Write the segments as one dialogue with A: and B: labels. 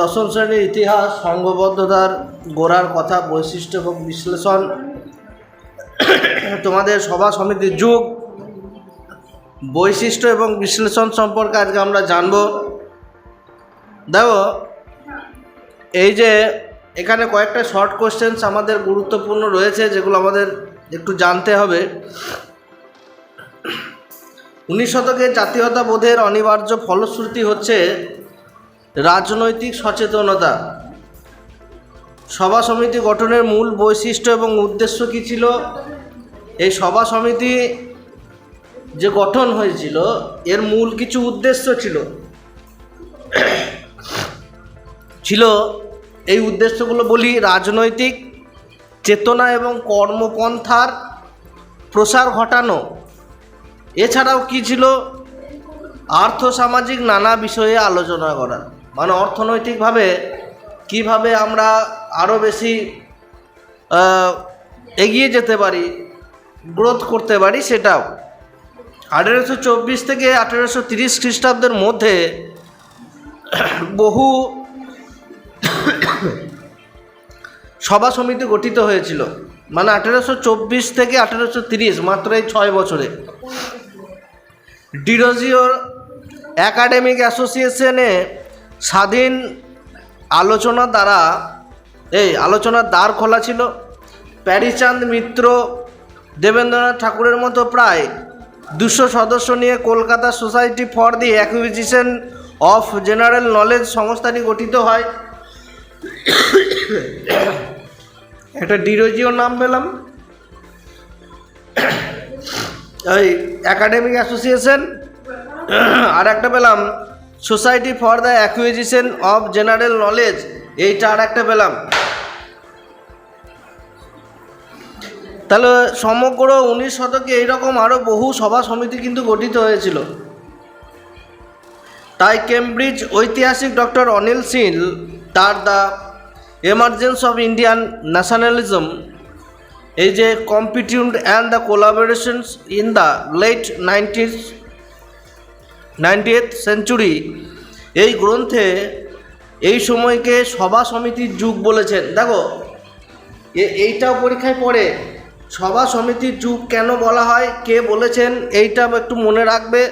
A: দশম শ্রেণির ইতিহাস, সংঘবদ্ধতার গোড়ার কথা, বৈশিষ্ট্য এবং বিশ্লেষণ, তোমাদের সভা সমিতির যুগ, বৈশিষ্ট্য এবং বিশ্লেষণ সম্পর্কে আজকে আমরা জানব। দেখো, এই যে এখানে কয়েকটা শর্ট কোশ্চেন্স আমাদের গুরুত্বপূর্ণ রয়েছে, যেগুলো আমাদের একটু জানতে হবে। উনিশ শতকের জাতীয়তাবোধের অনিবার্য ফলশ্রুতি হচ্ছে রাজনৈতিক সচেতনতা। সভা সমিতি গঠনের মূল বৈশিষ্ট্য এবং উদ্দেশ্য কী ছিল? এই সভা সমিতি যে গঠন হয়েছিল, এর মূল কিছু উদ্দেশ্য ছিল। ছিল, এই উদ্দেশ্যগুলো বলি, রাজনৈতিক চেতনা এবং কর্মপন্থার প্রসার ঘটানো। এছাড়াও কি ছিল? আর্থসামাজিক নানা বিষয়ে আলোচনা করা। মানে অর্থনৈতিকভাবে কীভাবে আমরা আরও বেশি এগিয়ে যেতে পারি গ্রোথ করতে পারি সেটাও। আঠেরোশো চব্বিশ থেকে আঠেরোশো তিরিশ খ্রিস্টাব্দের মধ্যে বহু সভা সমিতি গঠিত হয়েছিল। মানে আঠেরোশো চব্বিশ থেকে আঠেরোশো তিরিশ, মাত্র এই ছয় বছরে। ডিরোজিওর অ্যাকাডেমিক অ্যাসোসিয়েশনে স্বাধীন আলোচনা দ্বারা, এই আলোচনার দ্বার খোলা ছিল। প্যারিচাঁদ মিত্র দেবেন্দ্রনাথ ঠাকুরের মতো প্রায় দুশো সদস্য নিয়ে Kolkata society for the acquisition of general knowledge সংস্থাটি গঠিত হয়। একটা ডিরোজিও নাম পেলাম। ওই একাডেমিক অ্যাসোসিয়েশন আর একটা পেলাম society for the acquisition of general knowledge, এইটা আর একটা পেলাম। তাহলে সমগ্র উনিশ শতকে এইরকম আরও বহু সভা সমিতি কিন্তু গঠিত হয়েছিল। তাই কেমব্রিজ ঐতিহাসিক ডক্টর অনিল সিল তার the emergence of Indian nationalism, এই যে competition and the collaborations in the late nineties ninetieth century এই গ্রন্থে এই সময়কে সভা সমিতির যুগ বলেছেন। দেখো এইটাও পরীক্ষায় পড়ে সভা সমিতির যুগ কেন বলা হয়, কে বলেছেন, এইটা একটু মনে রাখবে।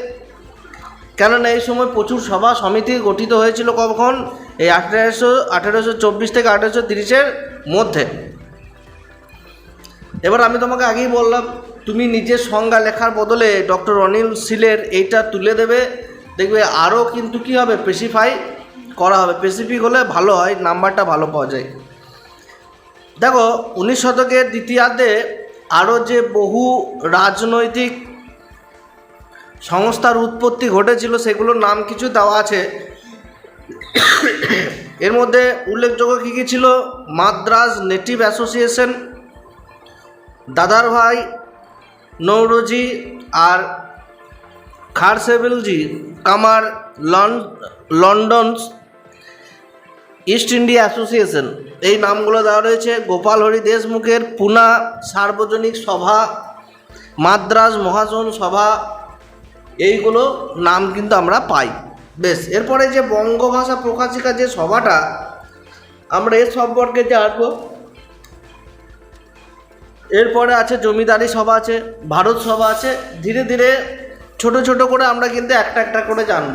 A: কেননা এই সময় প্রচুর সভা সমিতি গঠিত হয়েছিল কখন? এই আঠেরোশো আঠেরোশো চব্বিশ থেকে আঠেরোশো তিরিশের মধ্যে। এবার আমি তোমাকে আগেই বললাম তুমি নিজের সংজ্ঞা লেখার বদলে ডক্টর অনিল সিলের এইটা তুলে দেবে। দেখবে আরও কিন্তু কি হবে? স্পেসিফাই করা হবে। স্পেসিফিক হলে ভালো হয়, নাম্বারটা ভালো পাওয়া যায়। দেখো, উনিশ শতকের দ্বিতীয়ার্ধে আরও যে বহু রাজনৈতিক সংস্থার উৎপত্তি ঘটেছিল, সেগুলোর নাম কিছু দেওয়া আছে। এর মধ্যে উল্লেখযোগ্য কী কী ছিল? মাদ্রাজ নেটিভ অ্যাসোসিয়েশন, দাদার ভাই নৌরজি আর খারসেবেলজি কামার লন, লন্ডনস ইস্ট ইন্ডিয়া অ্যাসোসিয়েশন। এই নামগুলো দেওয়া রয়েছে। গোপাল হরি দেশমুখের পুনা সার্বজনিক সভা, মাদ্রাজ মহাজন সভা, এইগুলো নাম কিন্তু আমরা পাই। বেশ, এরপরে যে বঙ্গভাষা প্রকাশিকা যে সভাটা, আমরা এর সম্পর্কে যে জানব। এরপরে আছে জমিদারি সভা আছে, ভারত সভা আছে, ধীরে ধীরে ছোট ছোট করে আমরা কিন্তু একটা একটা করে জানব।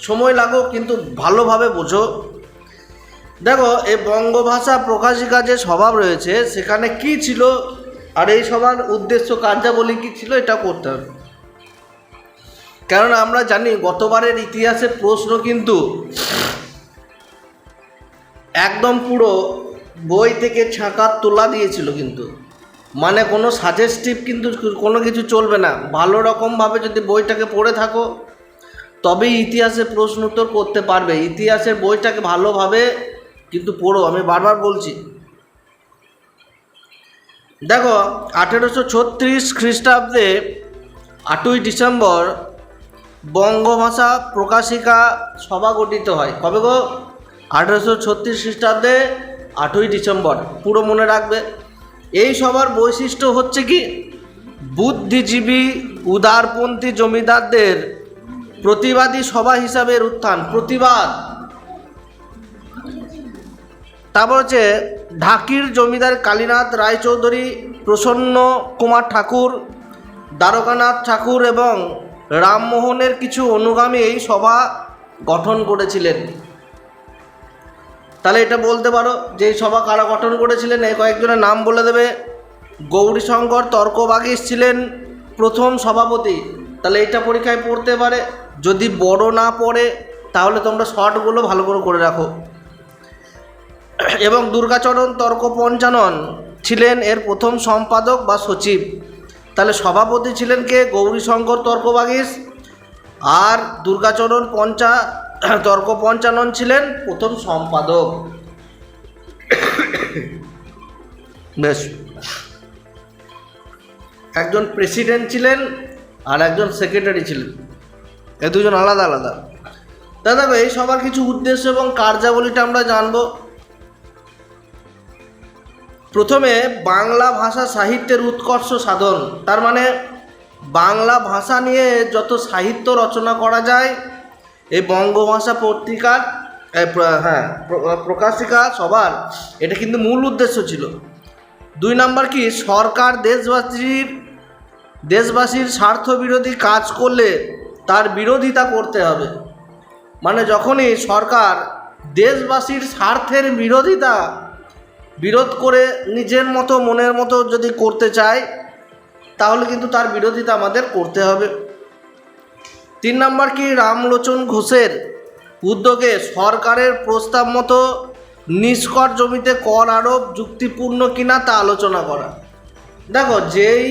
A: সময় লাগুক, কিন্তু ভালোভাবে বোঝো। দেখো, এই বঙ্গভাষা প্রকাশিকা যে স্বভাব রয়েছে, সেখানে কি ছিল আর এই সবার উদ্দেশ্য কার্যাবলী কী ছিল, এটা করতে হবে। কারণ আমরা জানি, গতবারের ইতিহাসের প্রশ্ন কিন্তু একদম পুরো বই থেকে ছাঁকা তোলা দিয়েছিল কিন্তু। মানে কোনো সাজেস্টিভ কিন্তু কোনো কিছু চলবে না। ভালো রকমভাবে যদি বইটাকে পড়ে থাকো, তবেই ইতিহাসের প্রশ্ন উত্তর করতে পারবে। ইতিহাসের বইটাকে ভালোভাবে কিন্তু পড়ো, আমি বারবার বলছি। দেখো, আঠেরোশো ছত্রিশ খ্রিস্টাব্দে আটই ডিসেম্বর বঙ্গভাষা প্রকাশিকা সভা গঠিত হয়। কবে গো? আঠেরোশো ছত্রিশ খ্রিস্টাব্দে আটই ডিসেম্বর, পুরো মনে রাখবে। এই সভার বৈশিষ্ট্য হচ্ছে কি? বুদ্ধিজীবী, উদারপন্থী জমিদারদের প্রতিবাদী সভা হিসাবে উত্থান, প্রতিবাদ। তারপর হচ্ছে ঢাকির জমিদার কালীনাথ রায়চৌধুরী, প্রসন্ন কুমার ঠাকুর, দ্বারকানাথ ঠাকুর এবং রামমোহনের কিছু অনুগামী এই সভা গঠন করেছিলেন। তাহলে এটা বলতে পারো যে সভা কারা গঠন করেছিলেন? এই কয়েকজনের নাম বলে দেবে। গৌরীশঙ্কর তর্কবাগীশ ছিলেন প্রথম সভাপতি। তাহলে এটা পরীক্ষায় পড়তে পারে। যদি বড় না পড়ে, তাহলে তোমরা শর্টগুলো ভালো করে করে রাখো। এবং দুর্গাচরণ তর্ক পঞ্চানন ছিলেন এর প্রথম সম্পাদক বা সচিব। তাহলে সভাপতি ছিলেন কে? গৌরীশঙ্কর তর্কবাগীশ আর দুর্গাচরণ পঞ্চা তর্ক পঞ্চানন ছিলেন প্রথম সম্পাদক। বেশ। একজন প্রেসিডেন্ট ছিলেন আর একজন সেক্রেটারি ছিলেন। এ দুজন আলাদা আলাদা। দেখো এই সবার কিছু উদ্দেশ্য এবং কার্যাবলীটা আমরা জানব। প্রথমে বাংলা ভাষা সাহিত্যের উৎকর্ষ সাধন। তার মানে বাংলা ভাষা নিয়ে যত সাহিত্য রচনা করা যায় এই বঙ্গভাষা পত্রিকার হ্যাঁ প্রকাশিকা সবার, এটা কিন্তু মূল উদ্দেশ্য ছিল। দুই নাম্বার কি? সরকার দেশবাসীর দেশবাসীর স্বার্থ বিরোধী কাজ করলে তার বিরোধিতা করতে হবে। মানে যখনই সরকার দেশবাসীর স্বার্থের বিরোধিতা বিরোধ করে নিজের মতো, মনের মতো যদি করতে চায়, তাহলে কিন্তু তার বিরোধিতা আমাদের করতে হবে। তিন নম্বর কি রামলোচন ঘোষের উদ্যোগে সরকারের প্রস্তাব মতো নিষ্কর জমিতে কর আরোপ যুক্তিপূর্ণ কিনা তা আলোচনা করা। দেখো, যেই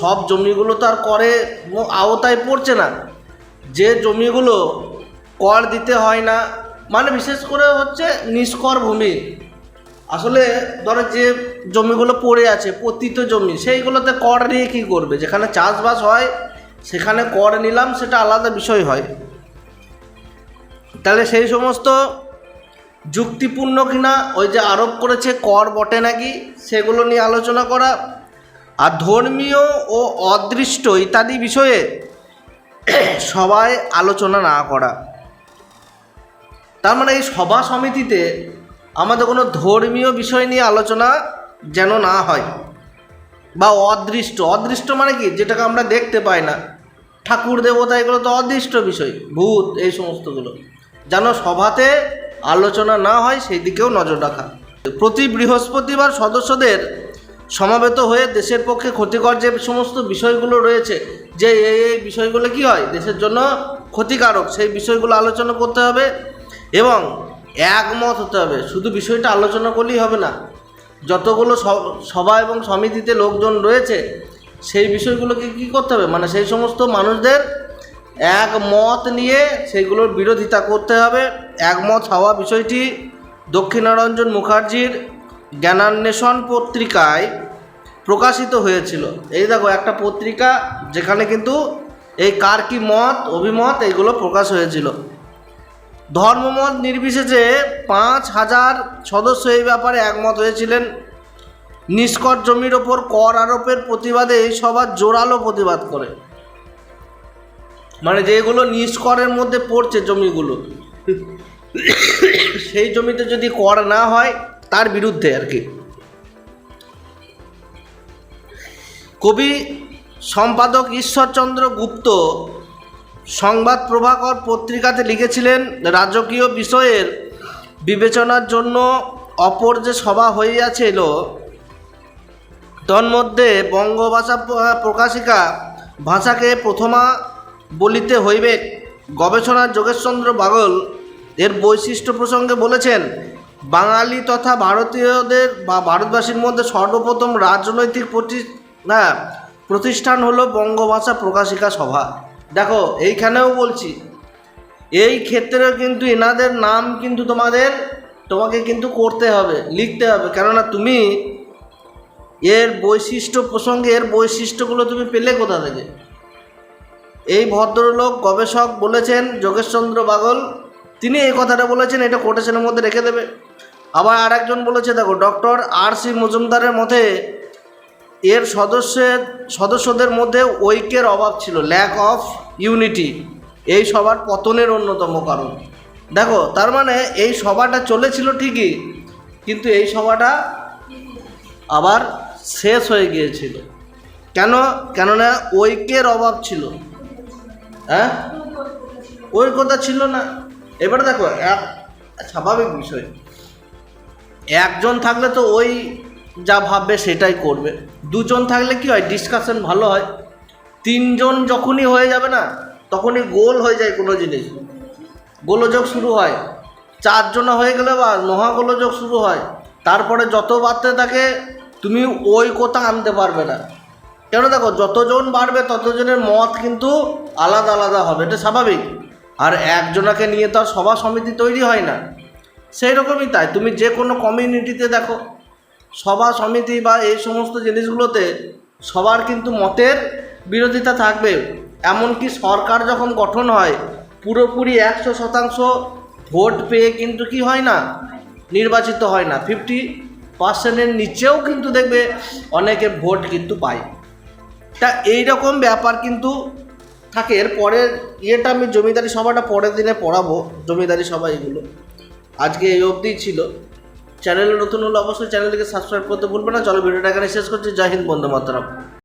A: সব জমিগুলো তো আর করে আওতায় পড়ছে না, যে জমিগুলো কর দিতে হয় না মানে বিশেষ করে হচ্ছে নিষ্কর ভূমি। আসলে ধরো যে জমিগুলো পড়ে আছে, পতিত জমি, সেইগুলোতে কর নিয়ে কী করবে? যেখানে চাষবাস হয় সেখানে কর নিলাম, সেটা আলাদা বিষয় হয়। তাহলে সেই সমস্ত যুক্তিপূর্ণ কিনা, ওই যে আরোপ করেছে কর বটে নাকি, সেগুলো নিয়ে আলোচনা করা। আর ধর্মীয় ও অদৃষ্ট ইত্যাদি বিষয়ে সবাই আলোচনা না করা। তার মানে এই সভা সমিতিতে আমাদের কোনো ধর্মীয় বিষয় নিয়ে আলোচনা যেন না হয়। বা অদৃষ্ট। অদৃষ্ট মানে কি? যেটাকে আমরা দেখতে পাই না। ঠাকুর, দেবতা, এগুলো তো অদৃষ্ট বিষয়, ভূত, এই সমস্তগুলো। যেন সভাতে আলোচনা না হয়, সেই দিকেও নজর রাখা। প্রতি বৃহস্পতিবার সদস্যদের সমাবেত হয়ে দেশের পক্ষে ক্ষতিকর যে সমস্ত বিষয়গুলো রয়েছে, যে এই এই বিষয়গুলো কি হয়? দেশের জন্য ক্ষতিকারক, সেই বিষয়গুলো আলোচনা করতে হবে এবং একমত হতে হবে। শুধু বিষয়টা আলোচনা করলেই হবে না যতগুলো সভা এবং সমিতিতে লোকজন রয়েছে, সেই বিষয়গুলোকে কী করতে হবে? মানে সেই সমস্ত মানুষদের এক মত নিয়ে সেইগুলোর বিরোধিতা করতে হবে। একমত হওয়া বিষয়টি দক্ষিণারঞ্জন মুখার্জির জ্ঞানান্বেষণ পত্রিকায় প্রকাশিত হয়েছিল। এই দেখো, একটা পত্রিকা যেখানে কিন্তু এই কার কি মত, অভিমত, এইগুলো প্রকাশ হয়েছিল। ধর্মমত নির্বিশেষে পাঁচ হাজার সদস্য এই ব্যাপারে একমত হয়েছিলেন। নিষ্কর জমির ওপর কর আরোপের প্রতিবাদে এই সভা জোরালো প্রতিবাদ করে। মানে যেগুলো নিষ্করের মধ্যে পড়ছে জমিগুলো, সেই জমিতে যদি কর না হয়, তার বিরুদ্ধে আর কি। কবি সম্পাদক ঈশ্বরচন্দ্র গুপ্ত সংবাদ প্রভাকর পত্রিকাতে লিখেছিলেন, রাজকীয় বিষয়ের বিবেচনার জন্য অপর যে সভা হইয়াছিল, তন্মধ্যে বঙ্গভাষা প্রকাশিকা ভাষাকে প্রথমা বলিতে হইবে। গবেষণার যোগেশচন্দ্র বাগল এর বৈশিষ্ট্য প্রসঙ্গে বলেছেন, বাঙালি তথা ভারতীয়দের বা ভারতবাসীর মধ্যে সর্বপ্রথম রাজনৈতিক প্রতি প্রতিষ্ঠান হলো বঙ্গভাষা প্রকাশিকা সভা। দেখো, এইখানেও বলছি, এই ক্ষেত্রেও কিন্তু এনাদের নাম কিন্তু তোমাদের, তোমাকে কিন্তু করতে হবে, লিখতে হবে। কেননা তুমি এর বৈশিষ্ট্য প্রসঙ্গে এর বৈশিষ্ট্যগুলো তুমি পেলে কোথা থেকে? এই ভদ্রলোক, গবেষক বলেছেন, যোগেশচন্দ্র বাগল, তিনি এই কথাটা বলেছেন, এটা কোটেশনের মধ্যে রেখে দেবে। আবার আর একজন বলেছে, দেখো ডক্টর আর সি মজুমদারের মতে এর সদস্যের সদস্যদের মধ্যে ঐক্যের অভাব ছিল ল্যাক অফ ইউনিটি এই সবার পতনের অন্যতম কারণ। দেখো, তার মানে এই সভাটা চলেছিল ঠিকই, কিন্তু এই সভাটা আবার শেষ হয়ে গিয়েছিল। কেন? কেননা ঐক্যের অভাব ছিল। হ্যাঁ? ঐক্যতা ছিল না। এবারে দেখো, এক স্বাভাবিক বিষয়। একজন থাকলে তো ওই যা ভাববে সেটাই করবে। দুজন থাকলে কি হয়? ডিসকাশন ভালো হয়। তিনজন যখনই হয়ে যাবে না, তখনই গোল হয়ে যায় কোনো জিনিস। গোলযোগ শুরু হয়। চারজনা হয়ে গেলে বা মহাগোলযোগ শুরু হয়। তারপরে যত বাড়তে থাকে, তুমি ওই কথা আনতে পারবে না। কেন দেখো, যতজন বাড়বে, ততজনের মত কিন্তু আলাদা আলাদা হবে। এটা স্বাভাবিক। আর একজনাকে নিয়ে তো আর সভা সমিতি তৈরি হয় না। সেই রকমই তাই। তুমি যে কোনো কমিউনিটিতে দেখো। সভা সমিতি বা এই সমস্ত জিনিসগুলোতে সবার কিন্তু মতের বিরোধিতা থাকবে। এমনকি সরকার যখন গঠন হয়, পুরোপুরি একশো শতাংশ ভোট পেয়ে কিন্তু কি হয় না? নির্বাচিত হয় না। ফিফটি পার্সেন্টের নিচেও কিন্তু দেখবে অনেকে ভোট কিন্তু পায়। তা এই রকম ব্যাপার কিন্তু থাকে। এর পরের ইয়েটা আমি জমিদারি সভাটা পরের দিনে পড়াবো, জমিদারি সভা এগুলো। আজকে এই অবধিই ছিল। চ্যানেলে নতুন হলে অবশ্যই চ্যানেলটিকে সাবস্ক্রাইব করতে ভুলবে না। চলো ভিডিওটা এখানে শেষ করছি। জয় হিন্দ বন্ধু মাতরম।